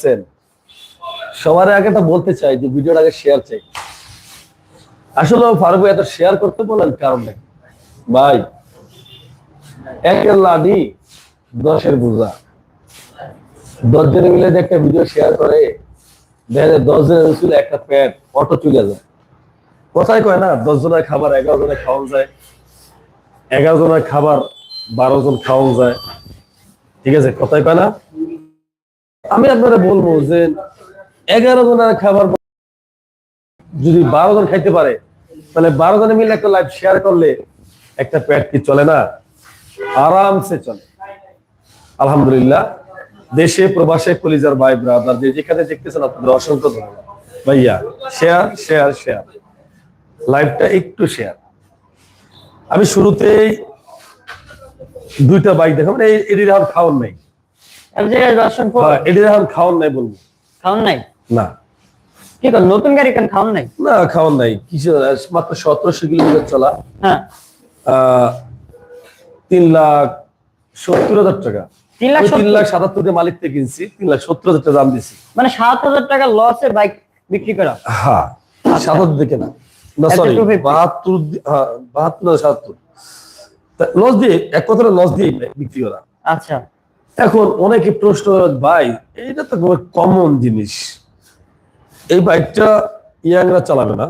আছেন সবার আগে একটা বলতে চাই, যে ভিডিওর আগে শেয়ার চাই। আসলে ফারুক এত শেয়ার করতে বলেন কারণ ভাই, একের লাডি, দশের বোঝা। দশ জনে মিলে একটা ভিডিও শেয়ার করে, দেখা যায় দশ জনের ছিল একটা প্যাট অটো চলে যায়। কথাই কয় না দশ জনের খাবার এগারো জনের খাওয়ানো যায়। এগারো জনের খাবার বারো জন খাওয়ানো যায়। ঠিক আছে কথাই কয় না? আমি আপনারা বলব যে এগারো জনের খাবার যদি বারো জন খাইতে পারে, তাহলে বারো জনে মিলে একটা লাইভ শেয়ার করলে একটা পেট কি চলে না? আরামসে চলে। আলহামদুলিল্লাহ, দেশে, প্রবাসে, কলিজার ভাই ব্রাদার যে যেখানে দেখতেছেন আপনাদের অসংখ্য ধন্যবাদ। ভাইয়া শেয়ার শেয়ার শেয়ার লাইভটা একটু শেয়ার আমি শুরুতেই দুইটা বাইক দেখাবো মানে এটির এখন খাওয়ান নাই। হ্যাঁ এটির এখন খাওয়ান নাই বলব। খাওন নাই? না। কি কর নতুন গাড়ি কেন খাওন নাই? না খাওয়ান নাই। কিছু মাত্র সতেরোশো কিলোমিটার চলা। হ্যাঁ। তিন লাখ সত্তর হাজার টাকা। তিন লাখ তিন লাখ সাতাত্তর মালিক থেকে কিনছি তিন লাখ সত্তর হাজার টাকা দাম দিছি। মানে সাত হাজার টাকা লসে বাইক বিক্রি করা? হ্যাঁ সাতাত্তর দিকে না। না সরি বাহাত্তর হ্যাঁ, বাহাত্তর সাতাত্তর। লস দিয়ে এক কথাটা লস দিয়ে বিক্রি করা। আচ্ছা। এখন অনেকে প্রশ্ন ভাই এটা তো কমন জিনিস। এই বাইকটা ইয়াংরা চালাবে না।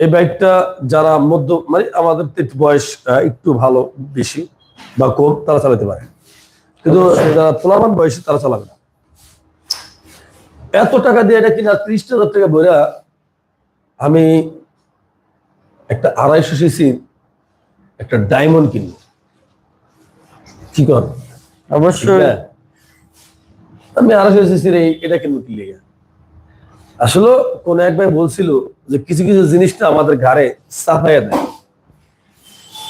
এই বাইকটা যারা মধ্য মানে আমাদের বয়স একটু ভালো, বেশি বা কম, তারা চালাতে পারে। কিন্তু যারা তোলামান বয়সী, তারা চালাবে না। এত টাকা দিয়ে এটা কিনা ত্রিশ হাজার টাকা বইরা আমি একটা আড়াইশো সিসি একটা ডায়মন্ড কিনবো। কি কর অবশ্যই। হ্যাঁ। আমি আড়াইশো সিসির এটা কিনবো কি লেগে আসলে কোন এক ভাই বলছিল যে কিছু কিছু জিনিসটা আমাদের ঘাড়ে চাপাইয়া দেয়।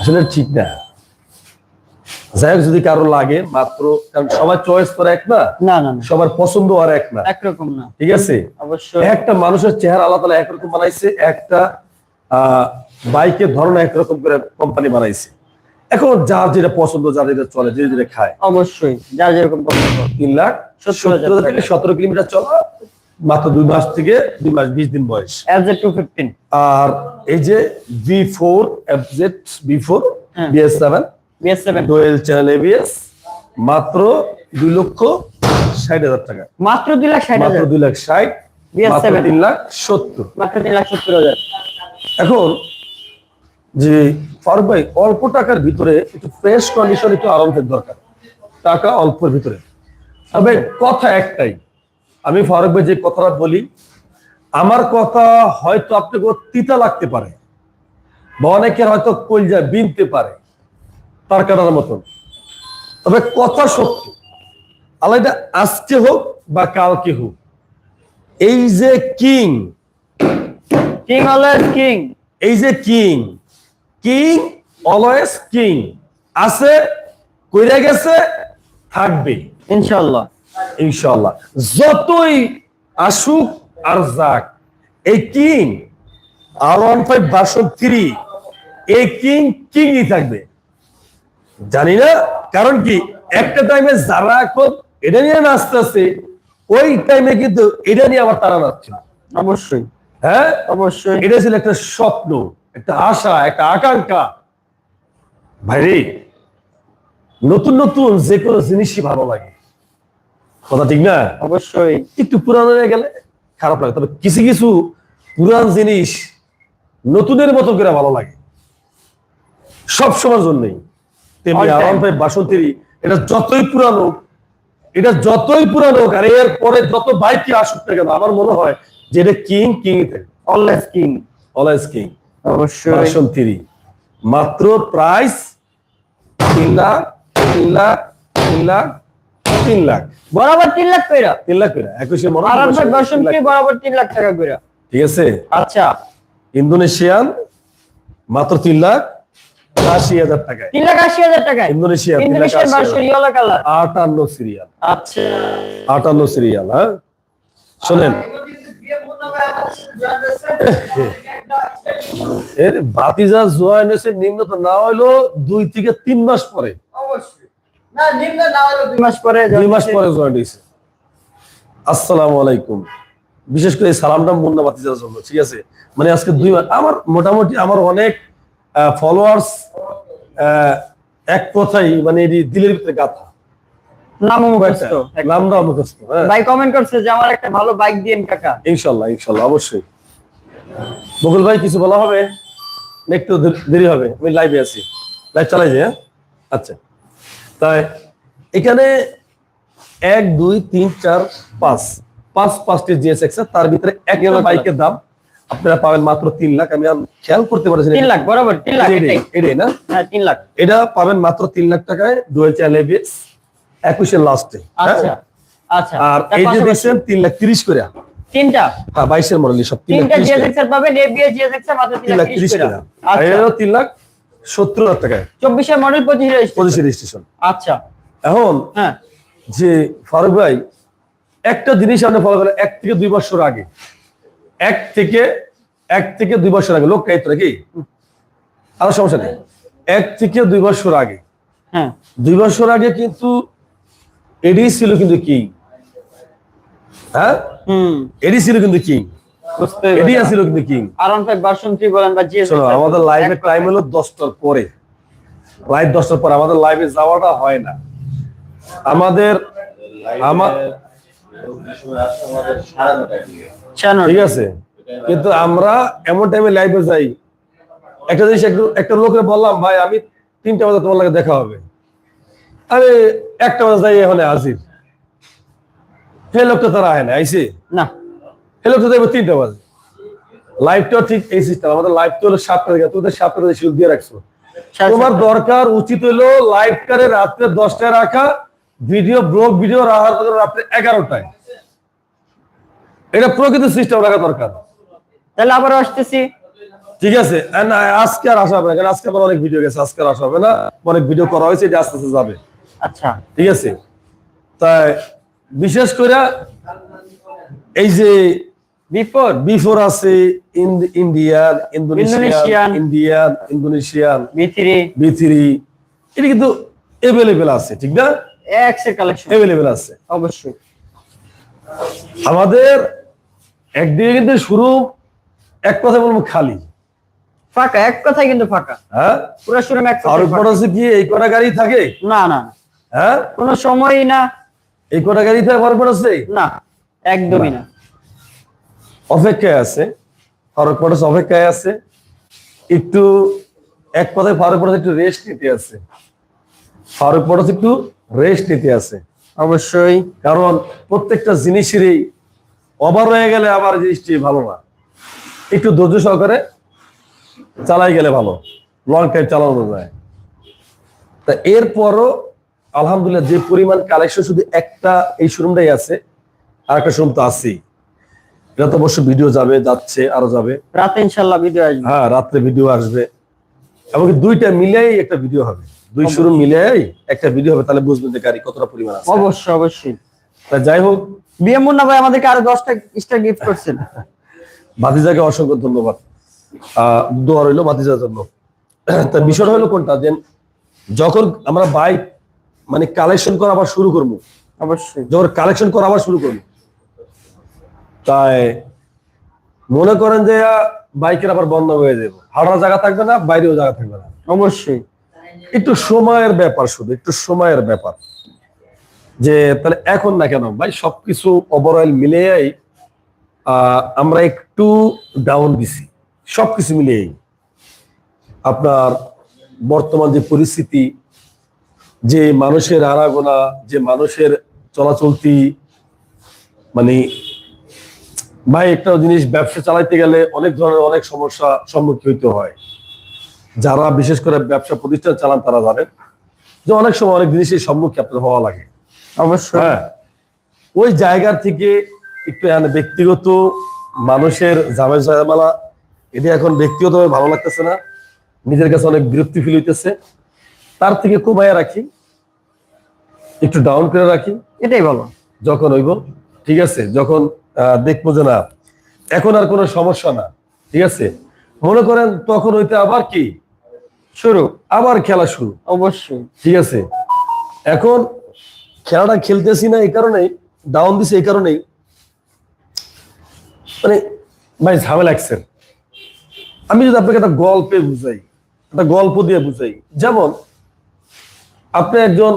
আসলে ঠিক না। যাই হোক যদি কারও লাগে মাত্র কারণ সবার চয়েস করে এক না। না সবার পছন্দ আর এক না। একরকম না। ঠিক আছে? অবশ্যই। একটা মানুষের চেহারা আলাদা আলাদা একরকম বানাইছে একটা আহ বাইকের ধরন একরকম করে কোম্পানি বানাইছে। এখন যার যেটা পছন্দ যার যেটা চলে যে যেটা খায়। অবশ্যই যার যেরকম পছন্দ। তিন লাখ সত্তর হাজার থেকে সতেরো কিলোমিটার চলা মাত্র দুই মাস থেকে দুই মাস বিশ দিন বয়স। আর এই যে V four FZ B four. BS seven BS seven dual channel ABS মাত্র দুই লক্ষ ষাট হাজার টাকা। মাত্র দুই লাখ ষাট মাত্র হাজার। দুই লাখ ষাট BS7 মাত্র তিন লাখ সত্তর। মাত্র তিন লাখ সত্তর হাজার। এখন যে ফারুক ভাই অল্প টাকার ভিতরে একটু ফ্রেশ কন্ডিশন একটু আরামের দরকার। টাকা অল্পের ভিতরে। তবে কথা একটাই আমি ফারুক ভাই যে কথাটা বলি আমার কথা হয়তো আপনাকে তিতা লাগতে পারে বা অনেকের হয়তো কলজা বিনতে পারে তার কাটার মতন। তবে কথা সত্য আলাদা আজকে হোক বা কালকে হোক এই যে কিং কিং অলওয়েজ কিং। এই যে কিং কিং অলওয়েজ কিং আছে কইরা গেছে থাকবে। ইনশাল্লাহ ইনশাল্লাহ যতই আসুক আর যাক এই king R one five version three এই কিং কিংই থাকবে। জানি না কারণ কি একটা টাইমে যারা এখন এটা নিয়ে নাচতেছে ওই টাইমে কিন্তু এটা নিয়ে আবার তারা নাচছে অবশ্যই। হ্যাঁ? অবশ্যই। এটা ছিল একটা স্বপ্ন। একটা আশা একটা আকাঙ্ক্ষা। ভাইরে নতুন নতুন যে কোনো জিনিসই ভালো লাগে। কথা ঠিক না? অবশ্যই। একটু পুরানো হয়ে গেলে খারাপ লাগে তবে কিছু কিছু পুরান জিনিস নতুনের মতো করে ভালো লাগে। সব সময়ের জন্যই। তেমনি. আরাম পাই বাসন্তীর এটা যতই পুরানো এটা যতই পুরানো আর এর পরে যত বাইকই আসুক না কেন আমার মনে হয় যে এটা king king always king always king অবশ্যই। ভার্সন থ্রি মাত্র প্রাইস তিন লাখ তিন লাখ তিন লাখ তিন লাখ। বরাবর তিন লাখ কইরা। তিন লাখ করে একুশে মনে ভার্সন। কি বরাবর তিন লাখ টাকা কইরা। ঠিক আছে? আচ্ছা। ইন্দোনেশিয়ান মাত্র তিন লাখ আশি হাজার টাকা তিন লাখ আশি হাজার টাকা ইন্দোনেশিয়া ইন্দোনেশিয়ান আটান্ন সিরিয়াল আচ্ছা। আটান্ন সিরিয়াল হ্যাঁ? শোনেন এর ভাতিজা জয়েন হয়েছে নিম্নত না হইল দুই থেকে তিন মাস পরে। নিম্ন বিশেষ করে সালামটা মুন্না জন্য ঠিক আছে? মানে আজকে দুই মাস আমার মোটামুটি আমার অনেক ফলোয়ার্স এক কথাই মানে এটি দিলের ভিতরে গাথা। নাম মুখস্থ নামটা মুখস্থ হ্যাঁ। ভাই কমেন্ট করছে যে আমার একটা ভালো বাইক দিন কাকা। ইনশাল্লাহ ইনশাল্লাহ অবশ্যই। বকুল ভাই কিছু বলা হবে? একটু দেরি হবে আমি লাইভে আছি। লাইভ চালাই যাই হ্যাঁ? আচ্ছা। তাই এখানে এক দুই তিন চার পাঁচ। পাঁচ পাঁচটি জিএসএক্স তার ভিতরে Yellow বাইকের দাম আপনারা পাবেন মাত্র তিন লাখ। আমি খেয়াল করতে পারছি তিন লাখ বরাবর তিন লাখ এটাই, না? হ্যাঁ তিন লাখ। এটা পাবেন মাত্র তিন লাখ টাকায় ডুয়েল চ্যানেল একুশের লাস্টে আচ্ছা আচ্ছা। আর এই যে দেখছেন তিন লাখ তিরিশ করে। তিনটা? হ্যাঁ বাইশের মডেল সব তিন লাখ তিনটা জিএসএক্স এর পাবেন এবিএস জিএসএক্স এর মাত্র তিন লাখ তিরিশ করে। টাকা আর আচ্ছা তিন লাখ সত্তর হাজার টাকায়। চব্বিশের মডেল পঁচিশ পঁচিশ রেজিস্ট্রেশন আচ্ছা। এখন হ্যাঁ। যে ফারুক ভাই একটা জিনিস আপনি ফলো করেন এক থেকে দুই বছর আগে। এক থেকে এক থেকে দুই বছর আগে। লোক নাকি? আর সমস্যা নেই। এক থেকে দুই বছর আগে। হ্যাঁ। দুই বছর আগে কিন্তু এডি ছিল কিন্তু কিং। হ্যাঁ? হুম। এডি ছিল কিন্তু কিং। এডি ছিল কিন্তু king. R one five version three বলেন বা জিএস শোনো আমাদের লাইভের টাইম হলো দশটার পরে। লাইভ দশটার পরে। আমাদের লাইভে যাওয়াটা হয় না। আমাদের আমার ঠিক আছে? কিন্তু আমরা এমন টাইমে লাইভে যাই। একটা জিনিস একটা লোকের বললাম ভাই আমি তিনটা বাজে তোমার লাগে দেখা হবে। আরে একটা বাজে যাই এখানে হাজির। সে লোকটা তারা আয় না আইসি? না। সে লোকটা যাইবো তিনটা বাজে। লাইভটাও ঠিক এই সিস্টেম আমাদের লাইভ তো হলো সাতটা থেকে তুমি তো সাতটা থেকে শিডিউল দিয়ে রাখছো। তোমার দরকার উচিত হলো লাইভ কারে রাত্রে দশটায় রাখা ভিডিও ব্লগ ভিডিও রাখার রাত্রে এগারোটায়। এটা প্রকৃত সিস্টেম রাখা দরকার। তাহলে আবার আসতেছি। ঠিক আছে আজকে আর আসা হবে না কারণ আজকে আমার অনেক ভিডিও গেছে আজকে আর আসা হবে না। অনেক ভিডিও করা হয়েছে এটা আস্তে আস্তে যাবে। আচ্ছা ঠিক আছে। তাই বিশেষ করে এই যে বিপদ বিফোর আছে Indian Indonesian Indian Indonesian B three B three এটা কিন্তু এভেলেবেল আছে ঠিক না? এক্সের কালেকশন এভেলেবেল আছে। অবশ্যই। আমাদের একদিকে কিন্তু শুরু এক কথা বলব খালি। ফাঁকা এক কথাই কিন্তু ফাঁকা। হ্যাঁ? পুরো শোরুম এক আর উপর আছে কি এই কটা গাড়ি থাকে? না না। হ্যাঁ? কোনো সময়ই না। এই কটা গাড়ি থাকে ফারুক আছে না একদমই না। অপেক্ষায় আছে। ফারুক পটাস অপেক্ষায় আছে। একটু এক কথায় ফারুক পটাস একটু রেস্ট নিতে আছে। ফারুক পটাস একটু রেস্ট নিতে আছে। অবশ্যই। কারণ প্রত্যেকটা জিনিসেরই ওভার হয়ে গেলে আবার জিনিসটি ভালো না। একটু ধৈর্য সহকারে চালাই গেলে ভালো। লং টাইম চালানো যায়। তা এরপরও আলহামদুলিল্লাহ যে পরিমাণ কালেকশন শুধু একটা এই শোরুমটাই আছে আর একটা শোরুম তো আছেই। এটা তো অবশ্য ভিডিও যাবে যাচ্ছে আরও যাবে। রাতে ইনশাল্লাহ ভিডিও আসবে। হ্যাঁ রাত্রে ভিডিও আসবে। এমনকি দুইটা মিলিয়েই একটা ভিডিও হবে? দুই শোরুম মিলিয়েই একটা ভিডিও হবে তাহলে বুঝবেন যে গাড়ি কতটা পরিমাণ আছে। অবশ্যই অবশ্যই। তা যাই হোক। বিএম মুন্না ভাই আমাদেরকে আরও দশটা স্টার গিফট করছেন। ভাতিজাকে অসংখ্য ধন্যবাদ। আহ, দোয়া রইল ভাতিজার জন্য। তা বিষয় হলো কোনটা? যে যখন আমরা বাইক মানে কালেকশন করা আবার শুরু করব। অবশ্যই। যখন কালেকশন করা আবার শুরু করব। তাই মনে করেন যে বাইকের আবার বন্ধ হয়ে যাব। হাওড়ার জায়গা থাকবে না বাইরেও জায়গা থাকবে না। অবশ্যই। একটু সময়ের ব্যাপার শুধু একটু সময়ের ব্যাপার। যে তাহলে এখন না কেন? ভাই সবকিছু ওভারঅল মিলিয়েই আহ, আমরা একটু ডাউন দিছি। সবকিছু মিলিয়েই। আপনার বর্তমান যে পরিস্থিতি যে মানুষের আনাগোনা যে মানুষের চলাচলতি মানে ভাই একটা জিনিস ব্যবসা চালাইতে গেলে অনেক ধরনের অনেক সমস্যা সম্মুখীন হইতে হয়। যারা বিশেষ করে ব্যবসা প্রতিষ্ঠান চালান তারা জানেন যে অনেক সময় অনেক জিনিসের সম্মুখীন আপনার হওয়া লাগে। অবশ্যই। হ্যাঁ ওই জায়গা থেকে একটু ব্যক্তিগত মানুষের ঝামেলা ঝামেলা এটা এখন ব্যক্তিগতভাবে ভালো লাগতেছে না নিজের কাছে অনেক বিরক্তি ফিল হইতেছে। তার থেকে কমাইয়া রাখি। একটু ডাউন করে রাখি। এটাই বলো যখন হইব ঠিক আছে? যখন দেখব যে না এখন আর কোনো সমস্যা না ঠিক আছে? মনে করেন তখন হইতে আবার কি? শুরু। আবার খেলা শুরু। অবশ্যই। ঠিক আছে? এখন খেলাটা খেলতেছি না এই কারণেই ডাউন দিছে এই কারণেই মানে ভাই ঝামেলা লাগছেন আমি যদি আপনাকে একটা গল্পে বুঝাই একটা গল্প দিয়ে বুঝাই। যেমন আপনি একজন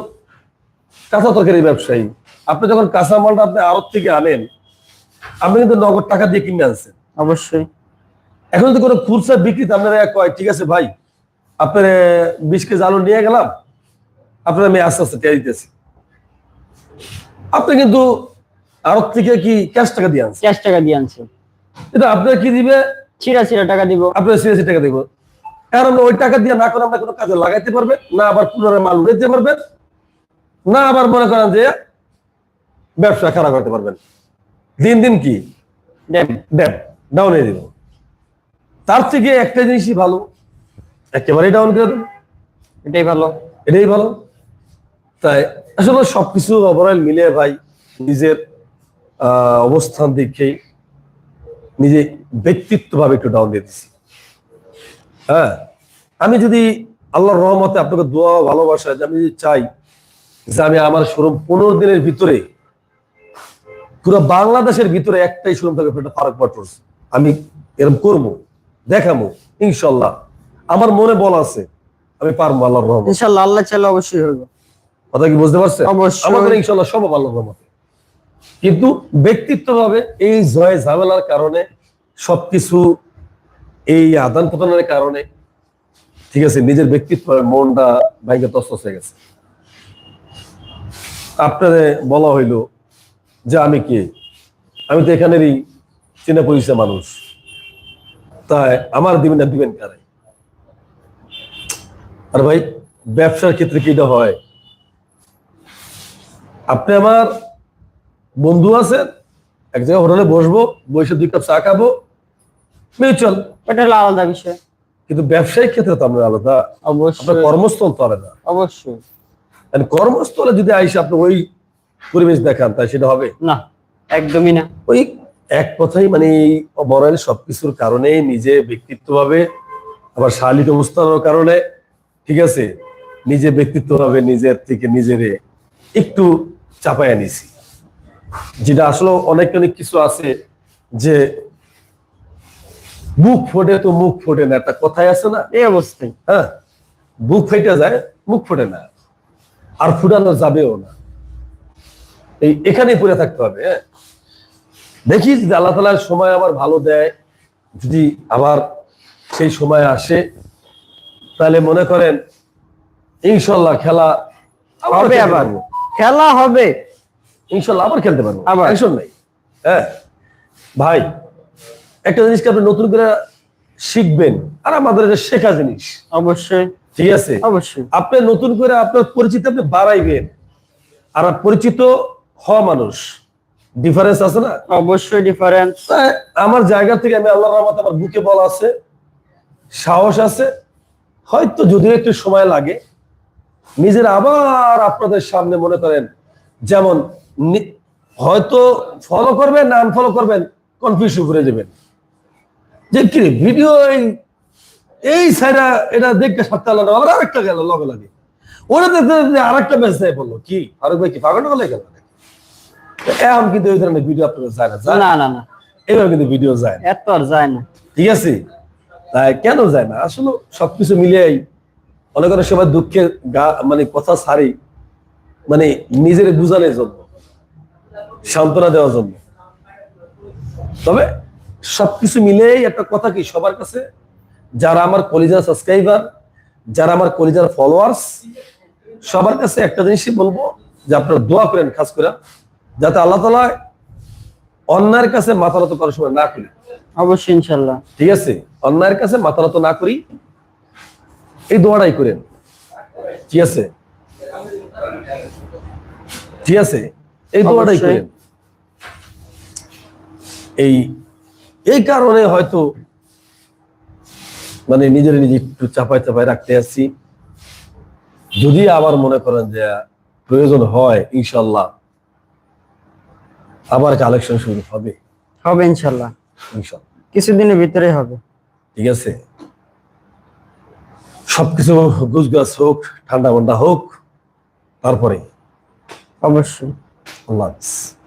কাঁচা তরকারি ব্যবসায়ী। আপনি যখন কাঁচা মালটা আপনি আড়ত থেকে আনেন আপনি কিন্তু নগদ টাকা দিয়ে কিনে আনছেন। অবশ্যই। এখন যদি কোনো খুচরা বিক্রিতে আপনারা কয় ঠিক আছে ভাই আপনার বিশ কেজি আলু নিয়ে গেলাম আপনার আমি আস্তে আস্তে টেয়া দিতেছি। আপনি কিন্তু আড়ত থেকে কি ক্যাশ টাকা দিয়ে আনছেন? ক্যাশ টাকা দিয়ে আনছেন কিন্তু আপনার কি দিবে? ছিড়া ছিড়া টাকা দিব। আপনার সিরিয়াসি টাকা দিব। কারণ ওই টাকা দিয়ে না করে আমরা কোনো কাজে লাগাইতে পারবে না আবার পুনরায় মাল উড়াইতে পারবেন না আবার মনে করেন যে ব্যবসা খারাপ করতে পারবেন। দিন দিন কি? ডাউনে দিব। তার থেকে একটা জিনিসই ভালো একেবারেই ডাউন করে এটাই ভালো। এটাই ভালো। তাই আসলে সবকিছু ওভারঅল মিলে ভাই নিজের আহ, অবস্থান দেখেই নিজে ব্যক্তিত্ব ভাবে একটু ডাউন দিয়ে দিছি। হ্যাঁ? আমি যদি আল্লাহর রহমতে আপনাকে দোয়া ভালোবাসা যে আমি যদি চাই যে আমি আমার শোরুম পনেরো দিনের ভিতরে পুরো বাংলাদেশের ভিতরে একটাই শোরুম থাকবে একটা ফারাক মোটরস। আমি এরকম করব দেখাবো ইনশাল্লাহ। আমার মনে বল আছে আমি পারব আল্লাহর রহমত। ইনশাআল্লাহ আল্লাহ চাইলে অবশ্যই হবে। কথা কি বুঝতে পারছেন? আমাদের ইনশাল্লাহ সব আল্লাহর রহমতে। কিন্তু ব্যক্তিত্ব ভাবে এই জয় ঝামেলার কারণে সবকিছু এই আদান প্রদানের কারণে ঠিক আছে নিজের ব্যক্তিত্ব মনটা ভাইকে তস্তস হয়ে গেছে। আপনারে বলা হইল যে আমি কে? আমি তো এখানেরই চিনে পরিচয় মানুষ। তাই আমার দিবেন না দিবেন কারে? আর ভাই ব্যবসার ক্ষেত্রে কি হয়? আপনি আমার বন্ধু আছেন এক জায়গায় হোটেলে বসবো বসে দুই কাপ চা খাব মিউচুয়াল। এটা হলো আলাদা বিষয়। কিন্তু ব্যবসায়িক ক্ষেত্রে তো আমরা আলাদা। অবশ্যই। কর্মস্থল তো আলাদা। অবশ্যই। কর্মস্থলে যদি আইসে আপনি ওই পরিবেশ দেখান তাই সেটা হবে? না একদমই না। ওই এক কথাই মানে এই সবকিছুর কারণে নিজে ব্যক্তিত্ব ব্যক্তিত্বভাবে আবার শালীন অবস্থানের কারণে ঠিক আছে? নিজে ব্যক্তিত্বভাবে নিজের থেকে নিজেরে একটু চাপাইয়া নিছি। যেটা আসলে অনেক অনেক কিছু আছে যে বুক ফোটে তো মুখ ফোটে না একটা কথাই আছে না? এই অবস্থায়। হ্যাঁ বুক ফেটে যায় মুখ ফোটে না। আর ফুটানো যাবেও না। এই এখানে পড়ে থাকতে হবে হ্যাঁ? দেখি যদি আল্লাহ তালার সময় আবার ভালো দেয় যদি আবার সেই সময় আসে তাহলে মনে করেন ইনশাল্লাহ খেলা হবে আবার। খেলা হবে। ইনশাল্লাহ আবার খেলতে পারব আবার। টেনশন নাই হ্যাঁ? ভাই একটা জিনিসকে আপনি নতুন করে শিখবেন আর আমাদের শেখা জিনিস। অবশ্যই। ঠিক আছে? অবশ্যই। আপনি নতুন করে আপনার পরিচিত আপনি বাড়াইবেন। আর পরিচিত হওয়া মানুষ। ডিফারেন্স আছে না? অবশ্যই ডিফারেন্স আমার জায়গা থেকে আমি আল্লাহ রহমত আমার বুকে বল আছে সাহস আছে। হয়তো যদিও একটু সময় লাগে। নিজের আবার আপনাদের সামনে মনে করেন যেমন হয়তো ফলো করবেন না আনফলো করবেন কনফিউজ করে যাবেন। যে কি ভিডিও এই সাইডা এটা দেখতে সাতটা আলাদা। আবার আরেকটা গেল লগে লাগে। ওরা দেখতে দেখতে আরেকটা মেসেজ বলল কি? ফারুক ভাই কি পাগল গেল এখন কিন্তু ওই ধরনের ভিডিও যায় না না? না না কিন্তু ভিডিও যায় না। এত আর যায় না। ঠিক আছে? তাই কেন যায় না? আসলে সবকিছু মিলিয়েই অনেক অনেক সময় দুঃখের গা মানে কথা সারি মানে নিজের বুঝানোর জন্য সান্ত্বনা দেওয়ার জন্য। তবে সবকিছু মিলেই একটা কথা কি সবার কাছে যারা আমার কলিজার সাবস্ক্রাইবার যারা আমার কলিজার ফলোয়ার্স সবার কাছে একটা জিনিসই বলব যে আপনারা দোয়া করেন খাস করে যাতে আল্লাহ তালা অন্যায়ের কাছে মাথা নত করার সময় না করি। অবশ্যই ইনশাল্লাহ ঠিক আছে? অন্যায়ের কাছে মাথা নত না করি এই দোয়াটাই করেন। ঠিক আছে? ঠিক আছে? এই দোয়াটাই করেন। এই এই কারণে হয়তো মানে নিজের নিজে একটু চাপায় চাপায় রাখতে আসছি। যদি আবার মনে করেন যে প্রয়োজন হয় ইনশাল্লাহ আবার কালেকশন শুরু হবে। হবে ইনশাল্লাহ। ইনশাল্লাহ। কিছুদিনের ভিতরে হবে। ঠিক আছে? সবকিছু গুজগাছ হোক ঠান্ডা মান্ডা হোক তারপরে। অবশ্যই। আল্লাহ হাফিজ।